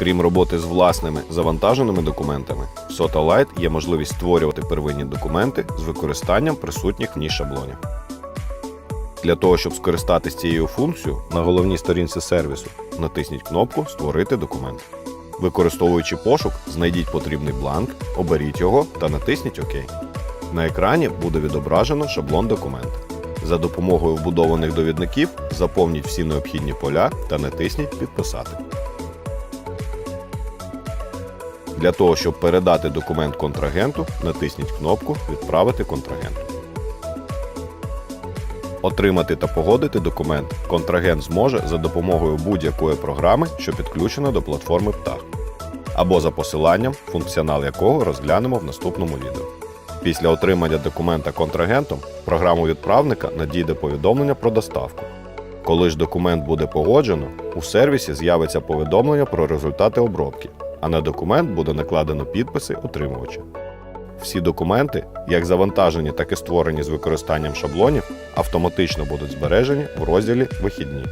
Крім роботи з власними завантаженими документами, в SOTA Lite є можливість створювати первинні документи з використанням присутніх в ній шаблонів. Для того, щоб скористатися цією функцією, на головній сторінці сервісу натисніть кнопку Створити документ. Використовуючи пошук, знайдіть потрібний бланк, оберіть його та натисніть ОК. На екрані буде відображено шаблон документа. За допомогою вбудованих довідників заповніть всі необхідні поля та натисніть Підписати. Для того, щоб передати документ контрагенту, натисніть кнопку Відправити контрагенту. Отримати та погодити документ контрагент зможе за допомогою будь-якої програми, що підключена до платформи Птах, або за посиланням, функціонал якого розглянемо в наступному відео. Після отримання документа контрагентом програму відправника надійде повідомлення про доставку. Коли ж документ буде погоджено, у сервісі з'явиться повідомлення про результати обробки, а на документ буде накладено підписи отримувача. Всі документи, як завантажені, так і створені з використанням шаблонів, автоматично будуть збережені в розділі Вихідні.